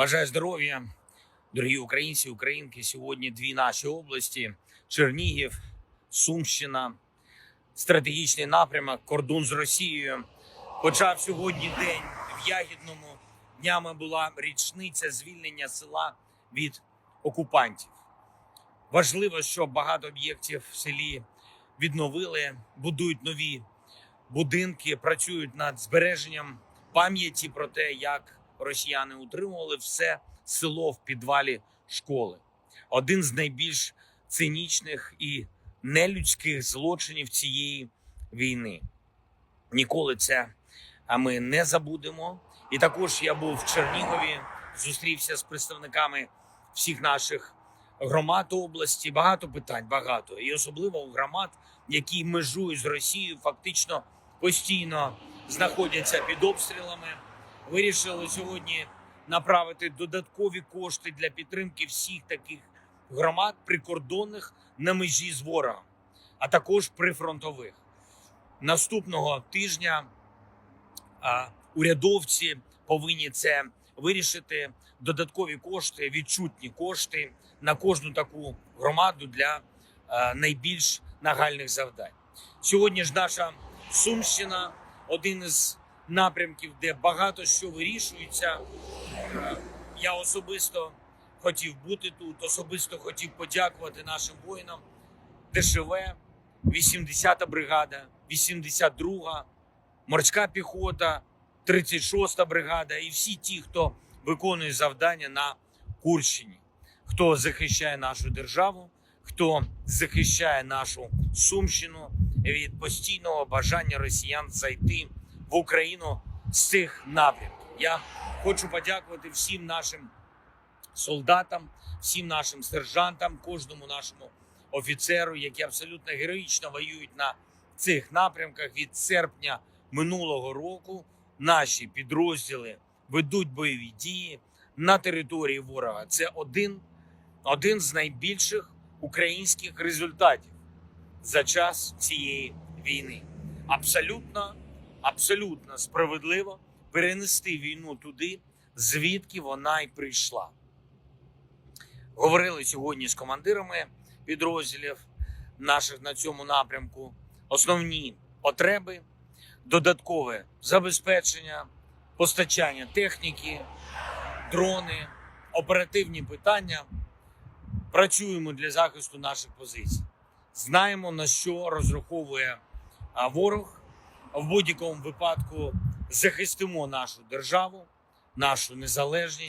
Бажаю здоров'я, дорогі українці, українки. Сьогодні дві наші області: Чернігів, Сумщина, стратегічний напрямок, кордон з Росією. Почав сьогодні день в Ягідному. Днями була річниця звільнення села від окупантів. Важливо, що багато об'єктів в селі відновили, будують нові будинки, працюють над збереженням пам'яті про те, як росіяни утримували все село в підвалі школи. Один з найбільш цинічних і нелюдських злочинів цієї війни. Ніколи це ми не забудемо. І також я був в Чернігові, зустрівся з представниками всіх наших громад області. Багато питань, багато. І особливо у громад, які межують з Росією, фактично постійно знаходяться під обстрілами. Вирішили сьогодні направити додаткові кошти для підтримки всіх таких громад прикордонних на межі з ворогом, а також прифронтових. Наступного тижня а, урядовці повинні це вирішити. Додаткові кошти, відчутні кошти на кожну таку громаду для а, найбільш нагальних завдань. Сьогодні ж наша Сумщина один із напрямків, де багато що вирішується. Е, Я особисто хотів бути тут, особисто хотів подякувати нашим воїнам. ДШВ, 80-та бригада, 82-га, морська піхота, 36-та бригада і всі ті, хто виконує завдання на Курщині, хто захищає нашу державу, хто захищає нашу Сумщину від постійного бажання росіян зайти в Україну з цих напрямків. Я хочу подякувати всім нашим солдатам, всім нашим сержантам, кожному нашому офіцеру, які абсолютно героїчно воюють на цих напрямках від серпня минулого року. Наші підрозділи ведуть бойові дії на території ворога. Це один, один з найбільших українських результатів за час цієї війни. Абсолютно, абсолютно справедливо перенести війну туди, звідки вона й прийшла. Говорили сьогодні з командирами підрозділів наших на цьому напрямку. Основні потреби, додаткове забезпечення, постачання техніки, дрони, оперативні питання. Працюємо для захисту наших позицій. Знаємо на що розраховує ворог. В будь-якому випадку захистимо нашу державу, нашу незалежність.